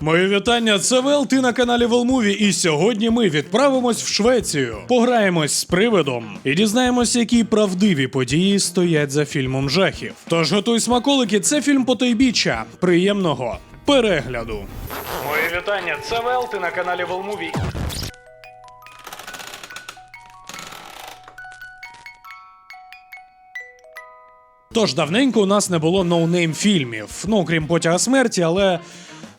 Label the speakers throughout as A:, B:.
A: Мої вітання, це Вел, ти на каналі Велмуві, і сьогодні ми відправимось в Швецію, пограємось з привидом і дізнаємося, які правдиві події стоять за фільмом жахів. Тож готуй смаколики, це фільм Потойбіччя. Приємного перегляду. Мої вітання, це Вел, ти на каналі Велмуві. Тож давненько у нас не було ноунейм фільмів, ну крім потяга смерті, але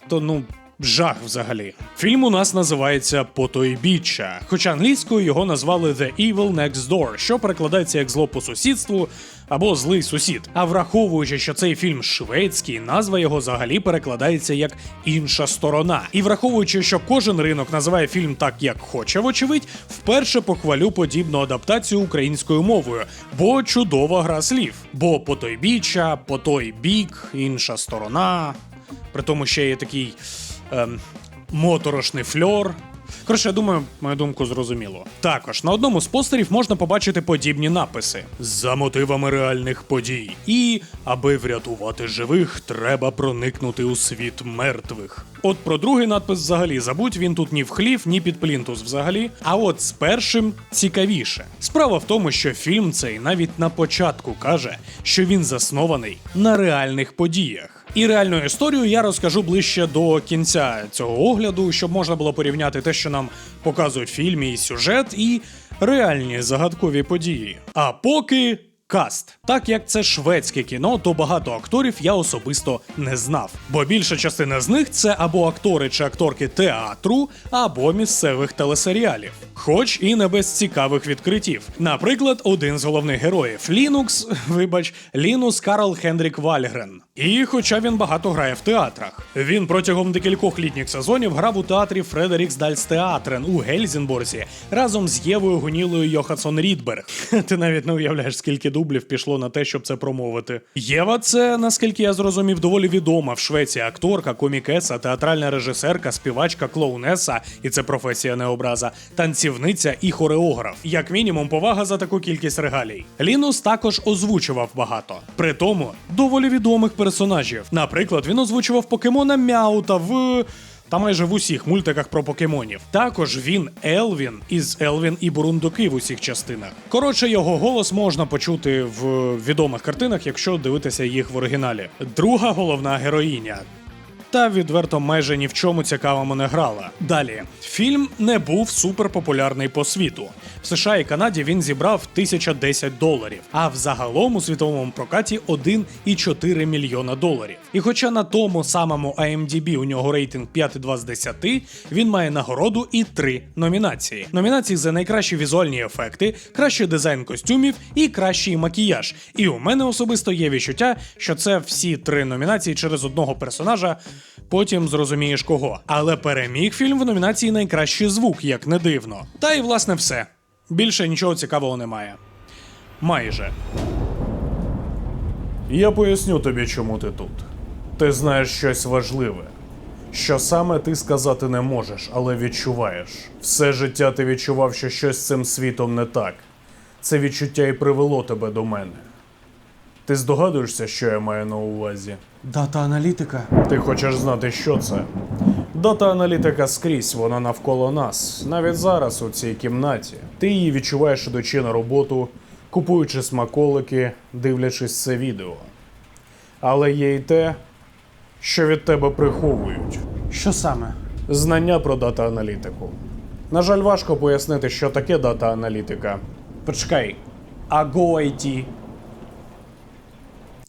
A: то ну. Жах взагалі. Фільм у нас називається Потойбіччя, хоча англійською його назвали The Evil Next Door, що перекладається як зло по сусідству або злий сусід. А враховуючи, що цей фільм шведський, назва його взагалі перекладається як інша сторона. І враховуючи, що кожен ринок називає фільм так, як хоче, вочевидь, вперше похвалю подібну адаптацію українською мовою, бо чудова гра слів. Бо потойбіччя, по той бік, інша сторона. При тому ще є такий ем, моторошний фльор. Коротше, я думаю, мою думку зрозуміло. Також на одному з постерів можна побачити подібні написи за мотивами реальних подій. І аби врятувати живих, треба проникнути у світ мертвих. От про другий надпис взагалі забудь, він тут ні в хлів, ні під плінтус взагалі. А от з першим цікавіше. Справа в тому, що фільм цей навіть на початку каже, що він заснований на реальних подіях. І реальну історію я розкажу ближче до кінця цього огляду, щоб можна було порівняти те, що нам показують фільмі і сюжет, і реальні загадкові події. А поки. Каст, так як це шведське кіно, то багато акторів я особисто не знав, бо більша частина з них це або актори чи акторки театру, або місцевих телесеріалів, хоч і не без цікавих відкриттів. Наприклад, один з головних героїв Лінукс, вибач, Лінус Карл Хендрік Вальгрен. І хоча він багато грає в театрах, він протягом декількох літніх сезонів грав у театрі Фредерікс Дальстеатрен у Гельзінборзі разом з Євою Гунілою Йоханссон Рідберг. Ти навіть не уявляєш, скільки дублів пішло на те, щоб це промовити. Єва, це, наскільки я зрозумів, доволі відома в Швеції акторка, комікеса, театральна режисерка, співачка, клоунеса, і це професія не образа, танцівниця і хореограф. Як мінімум, повага за таку кількість регалій. Лінус також озвучував багато. При тому доволі відомих персонажів. Наприклад, він озвучував покемона Мяута в. Та майже в усіх мультиках про покемонів. Також він Елвін із Елвін і Бурундуки в усіх частинах. Коротше, його голос можна почути в відомих картинах, якщо дивитися їх в оригіналі. Друга головна героїня. Та відверто майже ні в чому цікавому не грала. Далі фільм не був суперпопулярний по світу. В США і Канаді він зібрав 1010 доларів, а в загалом у світовому прокаті 1,4 мільйона доларів. І хоча на тому самому IMDb у нього рейтинг 5,2 з 10, він має нагороду і три номінації: номінації за найкращі візуальні ефекти, кращий дизайн костюмів і кращий макіяж. І у мене особисто є відчуття, що це всі три номінації через одного персонажа. Потім зрозумієш кого. Але переміг фільм в номінації Найкращий звук, як не дивно. Та й власне все. Більше нічого цікавого немає. Майже.
B: Я поясню тобі, чому ти тут. Ти знаєш щось важливе, що саме ти сказати не можеш, але відчуваєш. Все життя ти відчував, що щось з цим світом не так. Це відчуття і привело тебе до мене. Ти здогадуєшся, що я маю на увазі?
A: Дата аналітика.
B: Ти хочеш знати, що це? Дата-аналітика скрізь, вона навколо нас, навіть зараз у цій кімнаті. Ти її відчуваєш ідучи на роботу, купуючи смаколики, дивлячись це відео. Але є й те, що від тебе приховують.
A: Що саме?
B: Знання про дата-аналітику. На жаль, важко пояснити, що таке дата-аналітика.
A: Почекай. А GoIT?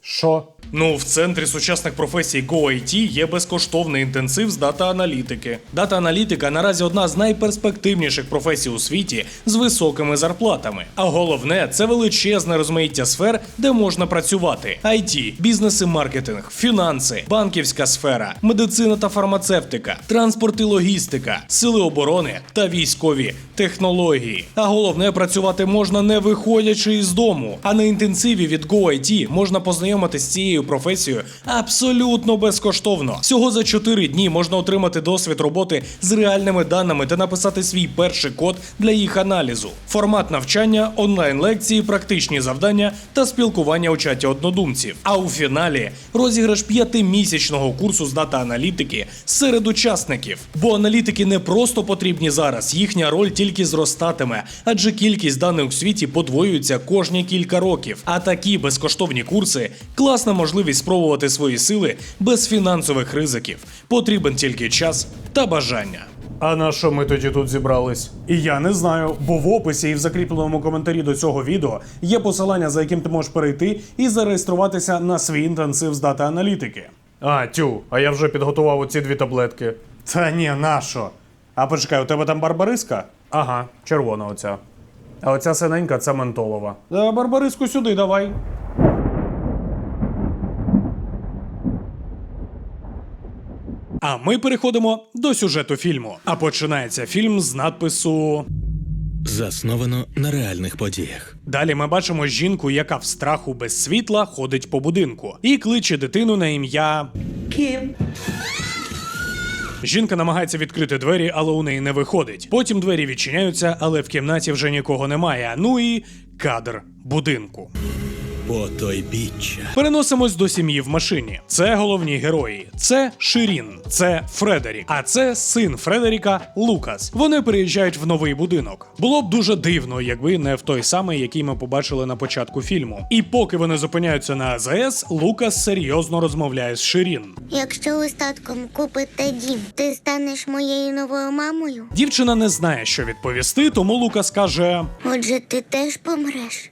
B: Що?
A: Ну, в центрі сучасних професій GoIT є безкоштовний інтенсив з дата-аналітики. Дата-аналітика наразі одна з найперспективніших професій у світі з високими зарплатами. А головне, це величезне розмаїття сфер, де можна працювати: IT, бізнес і маркетинг, фінанси, банківська сфера, медицина та фармацевтика, транспорт і логістика, сили оборони та військові технології. А головне, працювати можна не виходячи із дому. А на інтенсиві від GoIT можна познайомитися з цією цією професією абсолютно безкоштовно. Всього за 4 дні можна отримати досвід роботи з реальними даними та написати свій перший код для їх аналізу. Формат навчання, онлайн-лекції, практичні завдання та спілкування у чаті однодумців. А у фіналі розіграш п'ятимісячного курсу з дата-аналітики серед учасників. Бо аналітики не просто потрібні зараз, їхня роль тільки зростатиме, адже кількість даних у світі подвоюється кожні кілька років. А такі безкоштовні курси класна можливість спробувати свої сили без фінансових ризиків. Потрібен тільки час та бажання.
B: А на що ми тоді тут зібрались? І я не знаю, бо в описі і в закріпленому коментарі до цього відео є посилання, за яким ти можеш перейти і зареєструватися на свій інтенсив з дата аналітики. А, тю, а я вже підготував оці дві таблетки. Та ні, на що? А почекай, у тебе там барбариска? Ага, червона оця. А оця синенька це ментолова. Барбариску сюди давай.
A: А ми переходимо до сюжету фільму. А починається фільм з надпису.
C: Засновано на реальних подіях.
A: Далі ми бачимо жінку, яка в страху без світла ходить по будинку і кличе дитину на ім'я.
D: Ким?
A: Жінка намагається відкрити двері, але у неї не виходить. Потім двері відчиняються, але в кімнаті вже нікого немає. Ну і кадр будинку.
C: Потойбіччя.
A: Переносимось до сім'ї в машині. Це головні герої. Це Ширін, це Фредерік, а це син Фредеріка Лукас. Вони переїжджають в новий будинок. Було б дуже дивно, якби не в той самий, який ми побачили на початку фільму. І поки вони зупиняються на АЗС, Лукас серйозно розмовляє з Ширін.
E: Якщо ви з татком купите дім, ти станеш моєю новою мамою.
A: Дівчина не знає, що відповісти, тому Лукас каже:
E: Отже, ти теж помреш.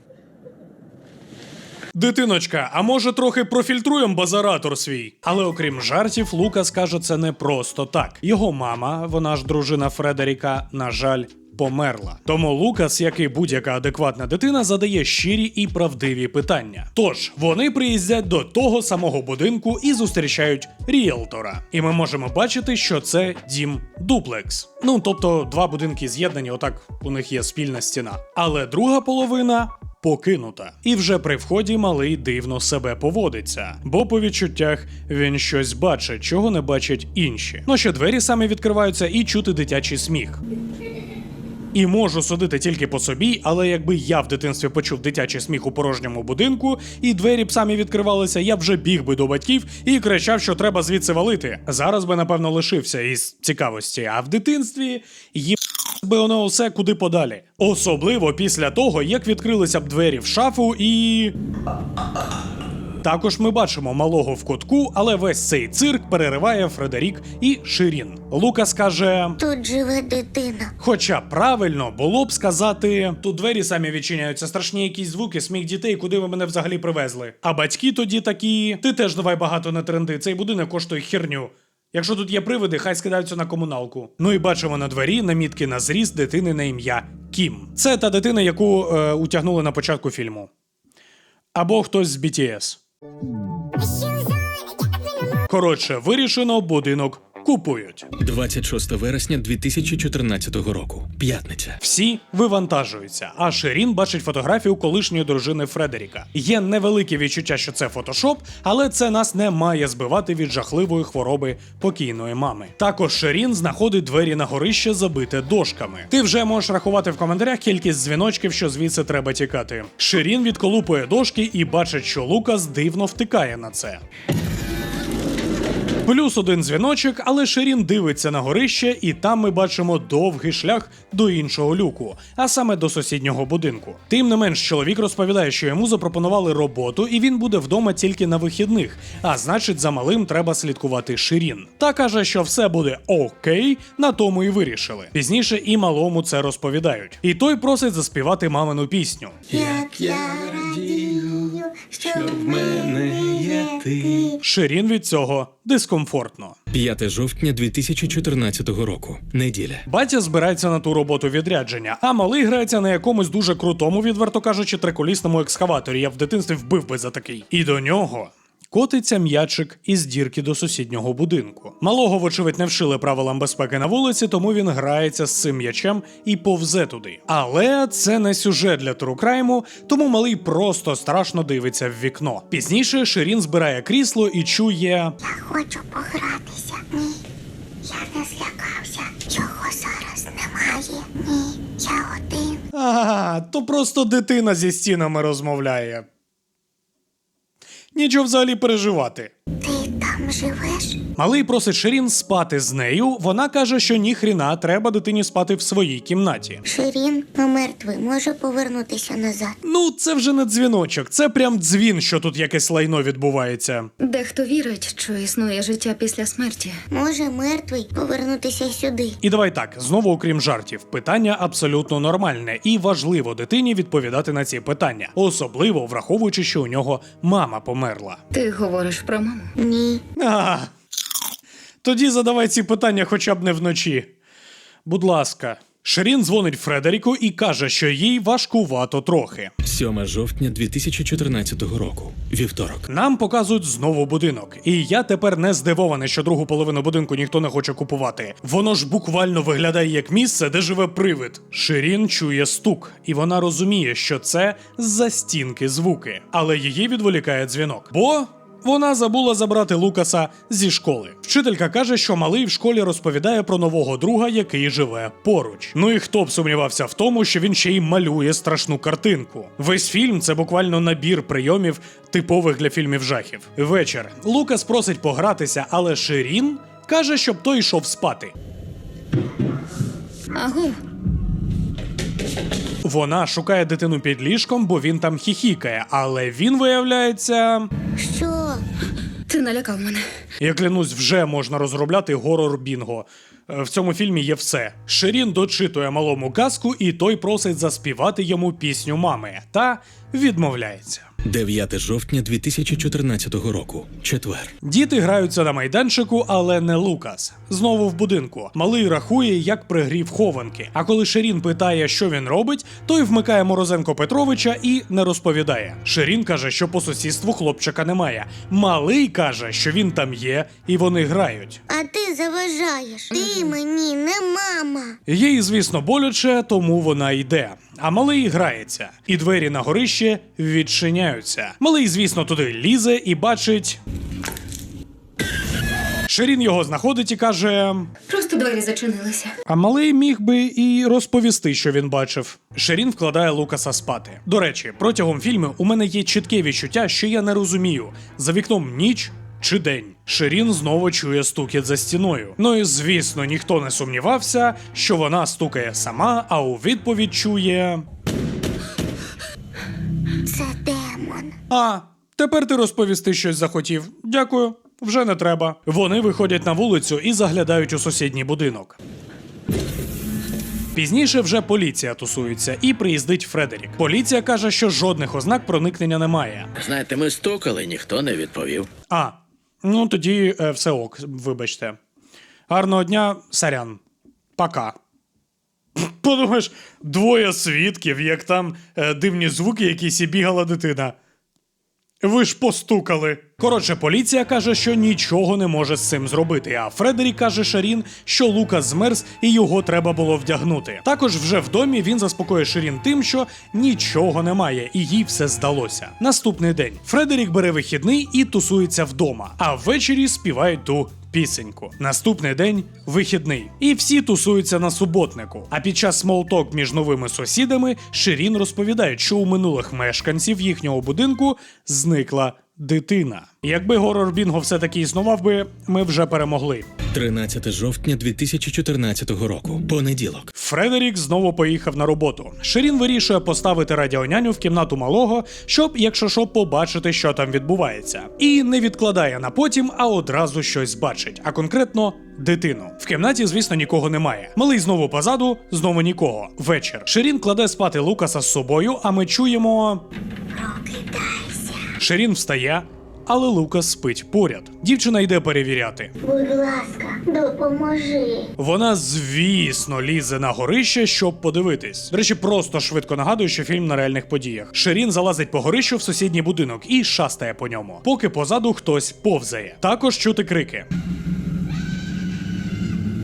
A: Дитиночка, а може трохи профільтруємо базаратор свій? Але окрім жартів, Лукас каже це не просто так. Його мама, вона ж дружина Фредеріка, на жаль. Померла. Тому Лукас, як і будь-яка адекватна дитина, задає щирі і правдиві питання. Тож вони приїздять до того самого будинку і зустрічають ріелтора. І ми можемо бачити, що це дім дуплекс. Ну тобто два будинки з'єднані, отак у них є спільна стіна. Але друга половина покинута. І вже при вході малий дивно себе поводиться, бо по відчуттях він щось бачить, чого не бачать інші. Ну що двері самі відкриваються і чути дитячий сміх. І можу судити тільки по собі, але якби я в дитинстві почув дитячий сміх у порожньому будинку, і двері б самі відкривалися, я вже біг би до батьків і кричав, що треба звідси валити. Зараз би, напевно, лишився із цікавості, а в дитинстві є би воно усе куди подалі. Особливо після того, як відкрилися б двері в шафу і. Також ми бачимо малого в кутку, але весь цей цирк перериває Фредерік і Ширін. Лукас каже.
E: Тут живе дитина.
A: Хоча правильно було б сказати, тут двері самі відчиняються, страшні якісь звуки, сміх дітей, куди ви мене взагалі привезли. А батьки тоді такі, ти теж давай багато не тренди, цей будинок коштує херню. Якщо тут є привиди, хай скидаються на комуналку. Ну і бачимо на двері намітки на зріст дитини на ім'я Кім. Це та дитина, яку е, утягнули на початку фільму. Або хтось з BTS. Коротше, вирішено, будинок купують.
C: 26 вересня 2014 року. П'ятниця.
A: Всі вивантажуються, а Ширін бачить фотографію колишньої дружини Фредеріка. Є невелике відчуття, що це фотошоп, але це нас не має збивати від жахливої хвороби покійної мами. Також Ширін знаходить двері на горище, забите дошками. Ти вже можеш рахувати в коментарях кількість дзвіночків, що звідси треба тікати. Ширін відколупує дошки і бачить, що Лукас дивно втикає на це. Плюс один дзвіночок, але Ширін дивиться на горище, і там ми бачимо довгий шлях до іншого люку, а саме до сусіднього будинку. Тим не менш, чоловік розповідає, що йому запропонували роботу, і він буде вдома тільки на вихідних. А значить, за малим треба слідкувати Ширін. Та каже, що все буде окей, на тому і вирішили. Пізніше і малому це розповідають. І той просить заспівати мамину пісню.
E: Як я радію, що в
C: мене є ти.
A: Ширін від цього дискомфортно.
C: 5 жовтня 2014 року. Неділя.
A: Батя збирається на ту роботу відрядження, а малий грається на якомусь дуже крутому, відверто кажучи, триколісному екскаваторі. Я в дитинстві вбив би за такий. І до нього. Котиться м'ячик із дірки до сусіднього будинку. Малого, вочевидь, не вшили правилам безпеки на вулиці, тому він грається з цим м'ячем і повзе туди. Але це не сюжет для турукрайму, тому малий просто страшно дивиться в вікно. Пізніше Ширін збирає крісло і чує.
E: Я хочу погратися. Ні. Я не злякався. Його зараз немає. Ні. Я один.
A: А, то просто дитина зі стінами розмовляє. Нічого взагалі переживати.
E: Ти там живеш?
A: Малий просить Ширін спати з нею. Вона каже, що ніхріна треба дитині спати в своїй кімнаті.
E: Ширін мертвий, може повернутися назад.
A: Ну, це вже не дзвіночок, це прям дзвін, що тут якесь лайно відбувається.
D: Дехто вірить, що існує життя після смерті.
E: Може мертвий повернутися сюди.
A: І давай так, знову окрім жартів, питання абсолютно нормальне і важливо дитині відповідати на ці питання, особливо враховуючи, що у нього мама померла.
D: Ти говориш про маму.
E: Ні.
A: А, тоді задавай ці питання хоча б не вночі. Будь ласка. Ширін дзвонить Фредеріку і каже, що їй важкувато трохи.
C: 7 жовтня 2014 року. Вівторок.
A: Нам показують знову будинок, і я тепер не здивований, що другу половину будинку ніхто не хоче купувати. Воно ж буквально виглядає як місце, де живе привид. Ширін чує стук, і вона розуміє, що це з-за стінки звуки, але її відволікає дзвінок. Бо вона забула забрати Лукаса зі школи. Вчителька каже, що малий в школі розповідає про нового друга, який живе поруч. Ну і хто б сумнівався в тому, що він ще й малює страшну картинку. Весь фільм це буквально набір прийомів, типових для фільмів жахів. Вечір Лукас просить погратися, але Ширін каже, щоб той йшов спати.
D: Агу,
A: Вона шукає дитину під ліжком, бо він там хіхікає, але він виявляється.
E: Що?
D: ти налякав мене.
A: Я клянусь, вже можна розробляти горор Бінго. Е, В цьому фільмі є все. Ширін дочитує малому казку, і той просить заспівати йому пісню мами та відмовляється.
C: 9 жовтня 2014 року. Четвер.
A: Діти граються на майданчику, але не Лукас. Знову в будинку. Малий рахує, як пригрів хованки. А коли Ширін питає, що він робить, той вмикає Морозенко Петровича і не розповідає. Ширін каже, що по сусідству хлопчика немає. Малий каже, що він там є, і вони грають.
E: А ти заважаєш. Ти мені не мама.
A: Їй, звісно, боляче, тому вона йде. А малий грається, і двері на горище відчиняються. Малий, звісно, туди лізе і бачить. Ширін його знаходить і каже:
D: Просто двері зачинилися.
A: А малий міг би і розповісти, що він бачив. Ширін вкладає Лукаса спати. До речі, протягом фільму у мене є чітке відчуття, що я не розумію, за вікном ніч чи день. Ширін знову чує стукіт за стіною. Ну і звісно, ніхто не сумнівався, що вона стукає сама, а у відповідь чує.
E: Це демон.
A: А, тепер ти розповісти щось захотів. Дякую, вже не треба. Вони виходять на вулицю і заглядають у сусідній будинок. Пізніше вже поліція тусується і приїздить Фредерік. Поліція каже, що жодних ознак проникнення немає.
F: Знаєте, ми стукали, ніхто не відповів.
A: А, ну тоді е, все ок, вибачте. Гарного дня, сарян. Пока. Подумаєш, двоє свідків, як там е, дивні звуки, якісь і бігала дитина. Ви ж постукали. Коротше, поліція каже, що нічого не може з цим зробити. А Фредерік каже Шарін, що Лукас змерз і його треба було вдягнути. Також вже в домі він заспокоює Ширін тим, що нічого немає, і їй все здалося. Наступний день Фредерік бере вихідний і тусується вдома, а ввечері співають ту пісеньку. Наступний день вихідний. І всі тусуються на суботнику. А під час смолток між новими сусідами Ширін розповідає, що у минулих мешканців їхнього будинку зникла дитина. Якби горор Бінго все-таки існував би, ми вже перемогли.
C: 13 жовтня 2014 року. Понеділок.
A: Фредерік знову поїхав на роботу. Ширін вирішує поставити радіоняню в кімнату малого, щоб, якщо що, побачити, що там відбувається. І не відкладає на потім, а одразу щось бачить, а конкретно дитину. В кімнаті, звісно, нікого немає. Малий знову позаду, знову нікого. Вечір. Ширін кладе спати Лукаса з собою, а ми чуємо.
E: Прокидайся.
A: Ширін встає, але Лукас спить поряд. Дівчина йде перевіряти.
E: Будь ласка, допоможи.
A: Вона, звісно, лізе на горище, щоб подивитись. До речі, просто швидко нагадую, що фільм на реальних подіях. Шерін залазить по горищу в сусідній будинок і шастає по ньому, поки позаду хтось повзає. Також чути крики.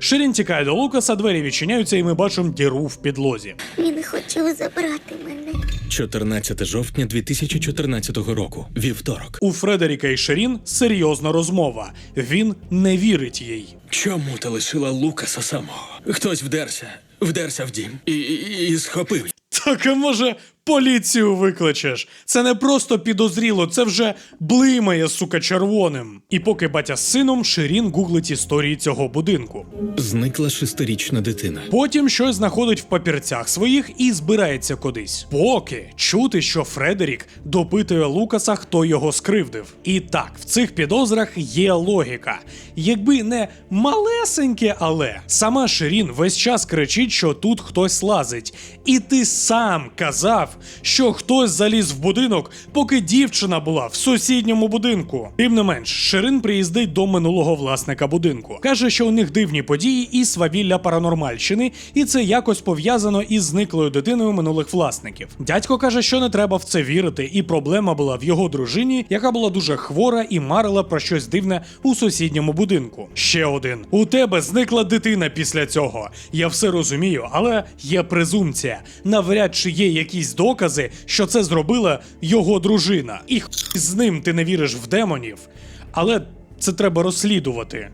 A: Ширін тікає до Лукаса, двері відчиняються, і ми бачимо діру в підлозі.
E: Він хотів забрати мене.
C: 14 жовтня 2014 року. Вівторок.
A: У Фредеріка і Ширін серйозна розмова. Він не вірить їй.
F: Чому ти лишила Лукаса самого? Хтось вдерся, вдерся в дім і, і, і схопив.
A: Так може поліцію викличеш? Це не просто підозріло, це вже блимає, сука, червоним. І поки батя з сином Ширін гуглить історії цього будинку.
C: Зникла шестирічна дитина.
A: Потім щось знаходить в папірцях своїх і збирається кудись. Поки чути, що Фредерік допитує Лукаса, хто його скривдив. І так, в цих підозрах є логіка. Якби не малесеньке, але сама Ширін весь час кричить, що тут хтось лазить. І ти сам казав, що хтось заліз в будинок, поки дівчина була в сусідньому будинку. Тим не менш, Ширин приїздить до минулого власника будинку. Каже, що у них дивні події і свавілля паранормальщини, і це якось пов'язано із зниклою дитиною минулих власників. Дядько каже, що не треба в це вірити, і проблема була в його дружині, яка була дуже хвора і марила про щось дивне у сусідньому будинку. Ще один: у тебе зникла дитина після цього. Я все розумію, але є презумпція. Навряд чи є якісь докази, що це зробила його дружина. І хуй з ним ти не віриш в демонів. Але це треба розслідувати.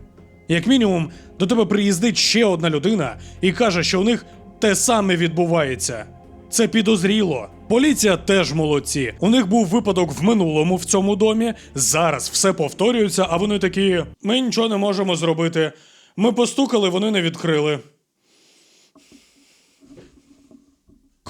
A: Як мінімум, до тебе приїздить ще одна людина і каже, що у них те саме відбувається. Це підозріло. Поліція теж молодці. У них був випадок в минулому в цьому домі. Зараз все повторюється, а вони такі: ми нічого не можемо зробити. Ми постукали, вони не відкрили.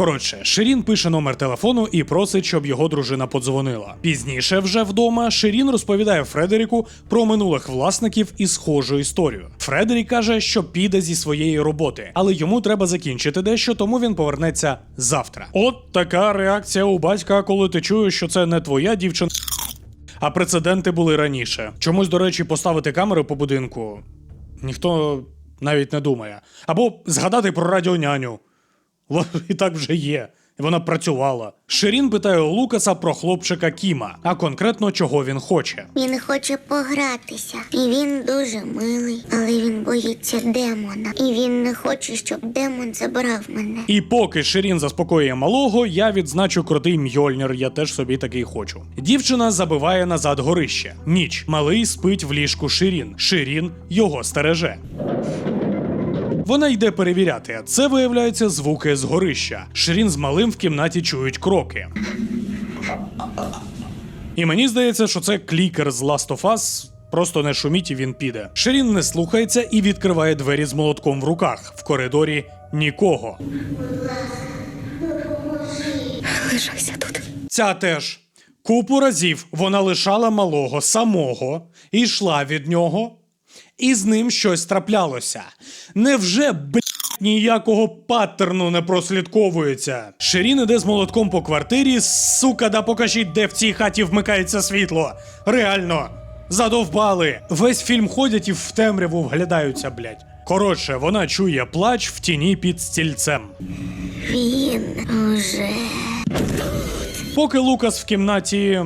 A: Коротше, Ширін пише номер телефону і просить, щоб його дружина подзвонила. Пізніше, вже вдома, Ширін розповідає Фредеріку про минулих власників і схожу історію. Фредерік каже, що піде зі своєї роботи, але йому треба закінчити дещо, тому він повернеться завтра. От така реакція у батька, коли ти чуєш, що це не твоя дівчина. А прецеденти були раніше. Чомусь, до речі, поставити камери по будинку ніхто навіть не думає. Або згадати про радіоняню. І так вже є. Вона працювала. Ширін питає у Лукаса про хлопчика Кіма, а конкретно чого він хоче.
E: Він хоче погратися. І він дуже милий, але він боїться демона. І він не хоче, щоб демон забрав мене.
A: І поки Ширін заспокоює малого, я відзначу крутий мьольнір, я теж собі такий хочу. Дівчина забиває назад горище. Ніч. Малий спить в ліжку Ширін. Ширін його стереже. Вона йде перевіряти. а Це виявляються звуки з горища. Ширін з малим в кімнаті чують кроки. І мені здається, що це клікер з Last of Us. Просто не шуміть і він піде. Ширін не слухається і відкриває двері з молотком в руках. В коридорі нікого.
D: Лишайся тут.
A: Ця теж. Купу разів вона лишала малого самого і йшла від нього, і з ним щось траплялося. Невже б ніякого паттерну не прослідковується? Ширін іде з молотком по квартирі, сука, да покажіть, де в цій хаті вмикається світло. Реально, задовбали. Весь фільм ходять і в темряву вглядаються, блядь. Коротше, вона чує плач в тіні під стільцем.
E: Він уже.
A: Поки Лукас в кімнаті.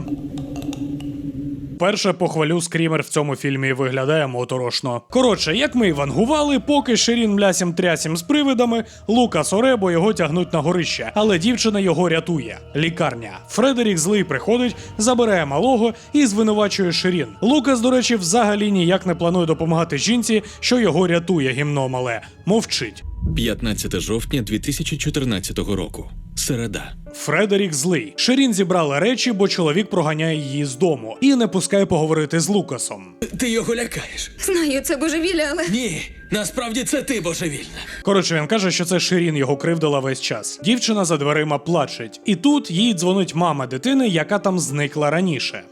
A: Перше похвалю скрімер в цьому фільмі виглядає моторошно. Коротше, як ми і вангували, поки Ширін млясім трясім з привидами, Лукас оре, бо його тягнуть на горище, але дівчина його рятує. Лікарня. Фредерік злий приходить, забирає малого і звинувачує Ширін. Лукас, до речі, взагалі ніяк не планує допомагати жінці, що його рятує гімно мале. Мовчить.
C: 15 жовтня 2014 року. Середа.
A: Фредерік злий. Ширін зібрала речі, бо чоловік проганяє її з дому і не пускає поговорити з Лукасом.
F: Ти його лякаєш.
D: Знаю, це божевілля, але
F: Ні, насправді це ти божевільна.
A: Коротше, він каже, що це Ширін його кривдила весь час. Дівчина за дверима плачеть, і тут їй дзвонить мама дитини, яка там зникла раніше.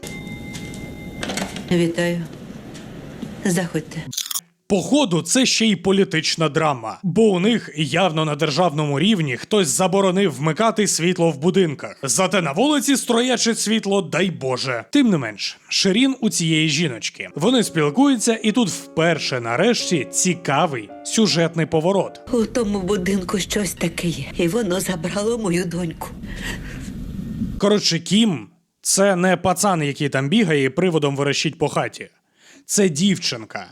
G: Вітаю. Заходьте.
A: Походу, це ще й політична драма, бо у них явно на державному рівні хтось заборонив вмикати світло в будинках. Зате на вулиці строячить світло, дай Боже. Тим не менш, Ширін у цієї жіночки. Вони спілкуються, і тут вперше нарешті цікавий сюжетний поворот.
G: У тому будинку щось таке є, і воно забрало мою доньку.
A: Коротше, Кім це не пацан, який там бігає і приводом верещить по хаті. Це дівчинка.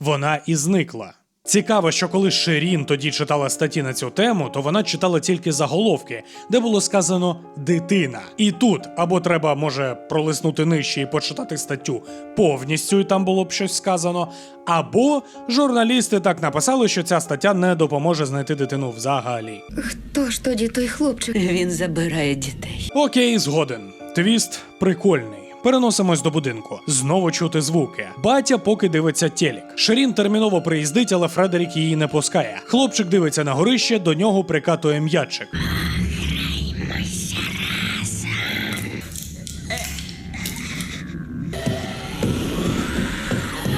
A: Вона і зникла. Цікаво, що коли Ширін тоді читала статті на цю тему, то вона читала тільки заголовки, де було сказано дитина. І тут або треба, може, пролиснути нижче і почитати статтю повністю, і там було б щось сказано, або журналісти так написали, що ця стаття не допоможе знайти дитину взагалі.
D: Хто ж тоді той хлопчик?
G: Він забирає дітей.
A: Окей, згоден. Твіст прикольний. Переносимось до будинку. Знову чути звуки. Батя поки дивиться телек. Ширін терміново приїздить, але Фредерік її не пускає. Хлопчик дивиться на горище, до нього прикатує м'ячик.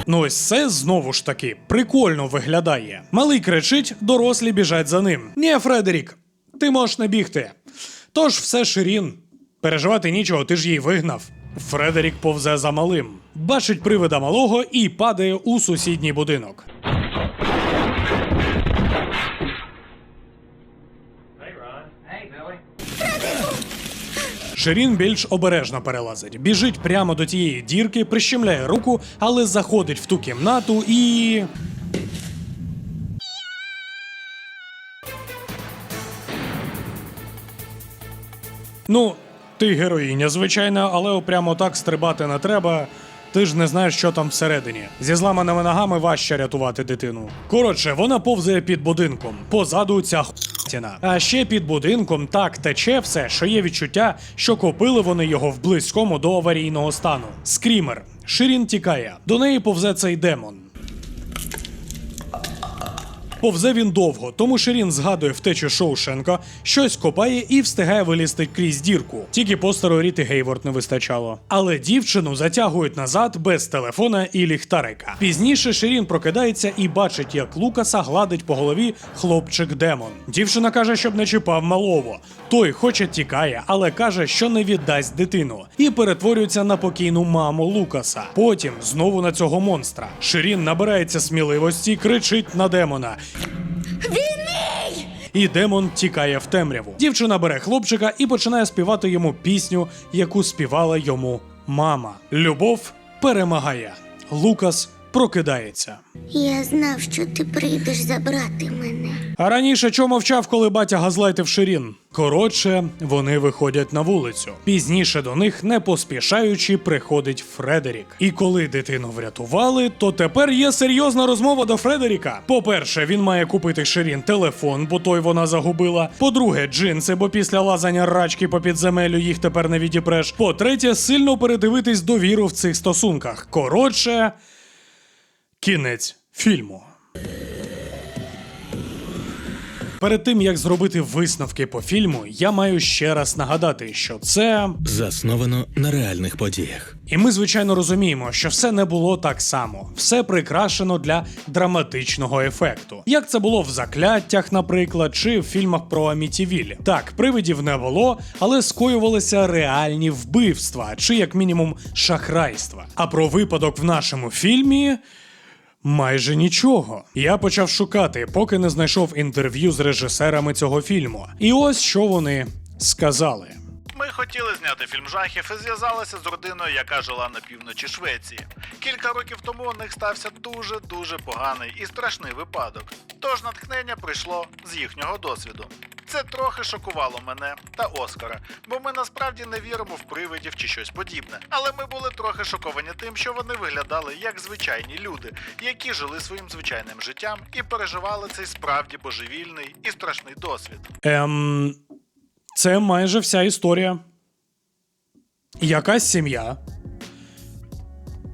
A: Ну ось це знову ж таки прикольно виглядає. Малий кричить, дорослі біжать за ним. Ні, Фредерік, ти можеш не бігти. Тож все Ширін. Переживати нічого, ти ж її вигнав. Фредерік повзе за малим, бачить привида малого і падає у сусідній будинок. Ширін більш обережно перелазить, біжить прямо до тієї дірки, прищемляє руку, але заходить в ту кімнату і. Ну, ти героїня, звичайно, але прямо так стрибати не треба. Ти ж не знаєш, що там всередині. Зі зламаними ногами важче рятувати дитину. Коротше, вона повзає під будинком. Позаду ця хуйтіна. А ще під будинком так тече все, що є відчуття, що копили вони його в близькому до аварійного стану. Скрімер. Ширін тікає. До неї повзе цей демон. Повзе він довго, тому Ширін згадує втечу Шоушенка, щось копає і встигає вилізти крізь дірку. Тільки постеру Ріти Гейворд не вистачало. Але дівчину затягують назад без телефона і ліхтарика. Пізніше Ширін прокидається і бачить, як Лукаса гладить по голові хлопчик демон. Дівчина каже, щоб не чіпав малого. Той хоче тікає, але каже, що не віддасть дитину, і перетворюється на покійну маму Лукаса. Потім знову на цього монстра. Ширін набирається сміливості, кричить на демона. І демон тікає в темряву. Дівчина бере хлопчика і починає співати йому пісню, яку співала йому мама. Любов перемагає. Лукас прокидається.
E: Я знав, що ти прийдеш забрати мене.
A: А раніше чого мовчав, коли батя газлайтив Ширін? Коротше, вони виходять на вулицю. Пізніше до них, не поспішаючи, приходить Фредерік. І коли дитину врятували, то тепер є серйозна розмова до Фредеріка. По-перше, він має купити Ширін телефон, бо той вона загубила. По-друге, джинси, бо після лазання рачки по підземелю їх тепер не відіпреш. По-третє, сильно передивитись довіру в цих стосунках. Коротше, кінець фільму. Перед тим як зробити висновки по фільму, я маю ще раз нагадати, що це.
C: Засновано на реальних подіях.
A: І ми, звичайно, розуміємо, що все не було так само, все прикрашено для драматичного ефекту. Як це було в закляттях, наприклад, чи в фільмах про Амітівіль. Так, привидів не було, але скоювалися реальні вбивства, чи як мінімум шахрайства. А про випадок в нашому фільмі. Майже нічого. Я почав шукати, поки не знайшов інтерв'ю з режисерами цього фільму. І ось що вони сказали.
H: Ми хотіли зняти фільм жахів і зв'язалися з родиною, яка жила на півночі Швеції. Кілька років тому у них стався дуже дуже поганий і страшний випадок. Тож натхнення прийшло з їхнього досвіду. Це трохи шокувало мене та Оскара, бо ми насправді не віримо в привидів чи щось подібне. Але ми були трохи шоковані тим, що вони виглядали як звичайні люди, які жили своїм звичайним життям і переживали цей справді божевільний і страшний досвід.
A: Ем, це майже вся історія. Якась сім'я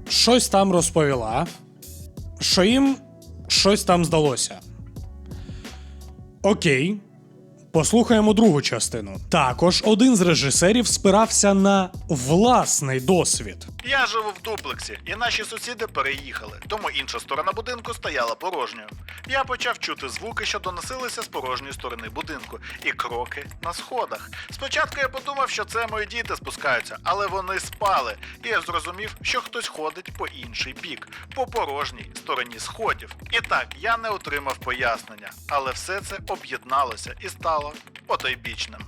A: щось там розповіла, що їм щось там здалося. Окей. Послухаємо другу частину. Також один з режисерів спирався на власний досвід.
H: Я живу в дуплексі, і наші сусіди переїхали, тому інша сторона будинку стояла порожньою. Я почав чути звуки, що доносилися з порожньої сторони будинку, і кроки на сходах. Спочатку я подумав, що це мої діти спускаються, але вони спали, і я зрозумів, що хтось ходить по інший бік, по порожній стороні сходів. І так, я не отримав пояснення, але все це об'єдналося і стало потойбічним.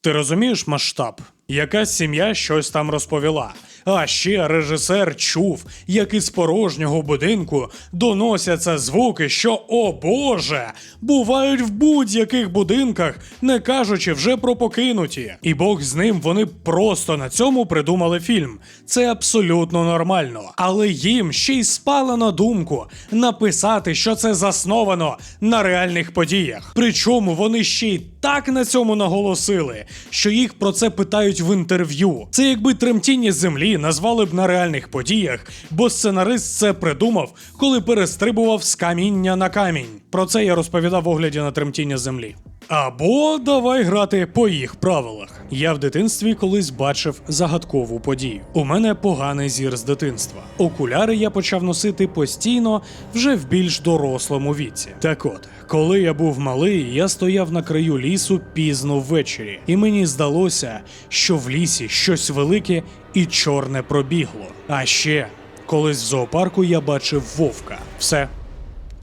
A: Ти розумієш масштаб? Якась сім'я щось там розповіла. А ще режисер чув, як із порожнього будинку доносяться звуки, що, о Боже, бувають в будь-яких будинках, не кажучи вже про покинуті. І Бог з ним вони просто на цьому придумали фільм. Це абсолютно нормально. Але їм ще й спала на думку написати, що це засновано на реальних подіях. Причому вони ще й так на цьому наголосили, що їх про це питають в інтерв'ю. Це якби тремтіння землі назвали б на реальних подіях, бо сценарист це придумав, коли перестрибував з каміння на камінь. Про це я розповідав в огляді на тремтіння землі. Або давай грати по їх правилах. Я в дитинстві колись бачив загадкову подію. У мене поганий зір з дитинства. Окуляри я почав носити постійно вже в більш дорослому віці. Так от, коли я був малий, я стояв на краю лісу пізно ввечері, і мені здалося, що в лісі щось велике і чорне пробігло. А ще колись в зоопарку я бачив вовка. Все.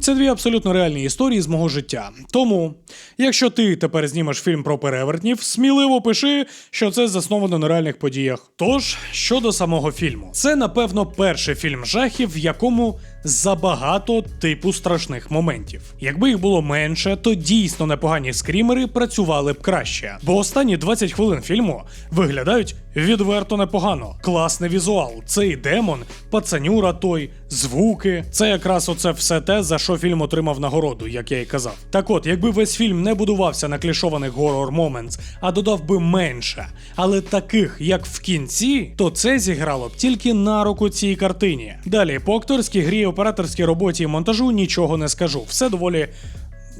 A: Це дві абсолютно реальні історії з мого життя. Тому, якщо ти тепер знімеш фільм про перевертнів, сміливо пиши, що це засновано на реальних подіях. Тож, щодо самого фільму, це напевно перший фільм жахів, в якому забагато типу страшних моментів. Якби їх було менше, то дійсно непогані скрімери працювали б краще. Бо останні 20 хвилин фільму виглядають відверто непогано. Класний візуал, цей демон, пацанюра той, звуки. Це якраз оце все те, за що фільм отримав нагороду, як я і казав. Так от, якби весь фільм не будувався на клішованих горор моментс, а додав би менше, але таких, як в кінці, то це зіграло б тільки на руку цій картині. Далі, по акторській грі, операторській роботі і монтажу нічого не скажу. Все доволі.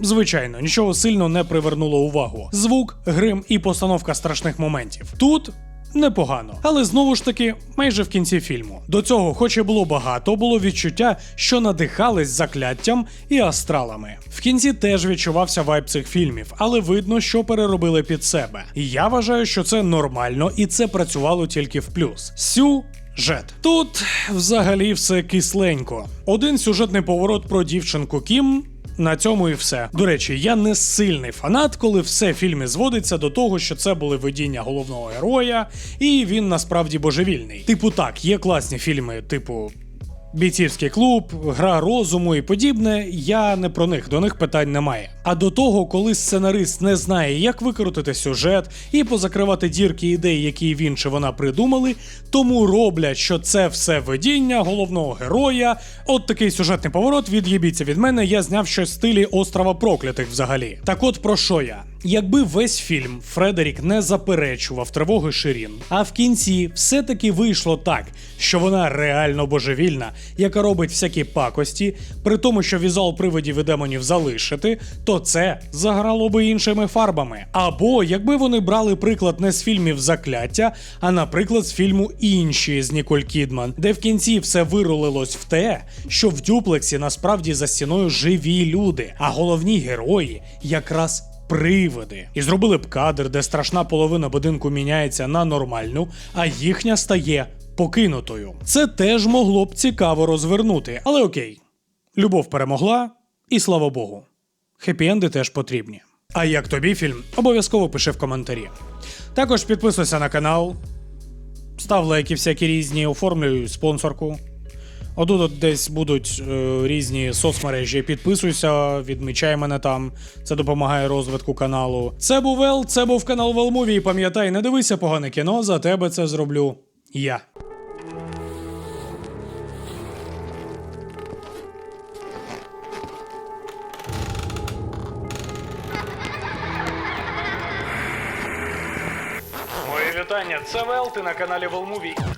A: Звичайно, нічого сильно не привернуло увагу. Звук, грим і постановка страшних моментів. Тут непогано, але знову ж таки, майже в кінці фільму. До цього, хоч і було багато, було відчуття, що надихались закляттям і астралами. В кінці теж відчувався вайб цих фільмів, але видно, що переробили під себе. І я вважаю, що це нормально, і це працювало тільки в плюс. Сю. Жет. Тут взагалі все кисленько. Один сюжетний поворот про дівчинку Кім. На цьому і все. До речі, я не сильний фанат, коли все в фільмі зводиться до того, що це були видіння головного героя, і він насправді божевільний. Типу, так, є класні фільми, типу. Бійцівський клуб, гра розуму і подібне, я не про них, до них питань немає. А до того, коли сценарист не знає, як викрутити сюжет і позакривати дірки ідей, які він чи вона придумали, тому роблять, що це все видіння головного героя. От такий сюжетний поворот, від'їбіться від мене, я зняв щось в стилі острова проклятих взагалі. Так от про що я? Якби весь фільм Фредерік не заперечував тривоги Ширін, а в кінці все-таки вийшло так, що вона реально божевільна, яка робить всякі пакості, при тому, що візуал привидів і демонів залишити, то це заграло би іншими фарбами. Або якби вони брали приклад не з фільмів Закляття, а наприклад з фільму Інші з Ніколь Кідман, де в кінці все вирулилось в те, що в дюплексі насправді за стіною живі люди, а головні герої якраз привиди. І зробили б кадр, де страшна половина будинку міняється на нормальну, а їхня стає покинутою. Це теж могло б цікаво розвернути, але окей. Любов перемогла, і слава Богу. Хеппі-енди теж потрібні. А як тобі фільм? Обов'язково пиши в коментарі. Також підписуйся на канал, став лайки всякі різні, оформлюй спонсорку. Отут от десь будуть е, різні соцмережі. Підписуйся, відмічай мене там. Це допомагає розвитку каналу. Це був Ел, це був канал Велмуві. І пам'ятай, не дивися погане кіно, за тебе це зроблю я. Моє вітання, це Вел, ти на каналі Велмуві.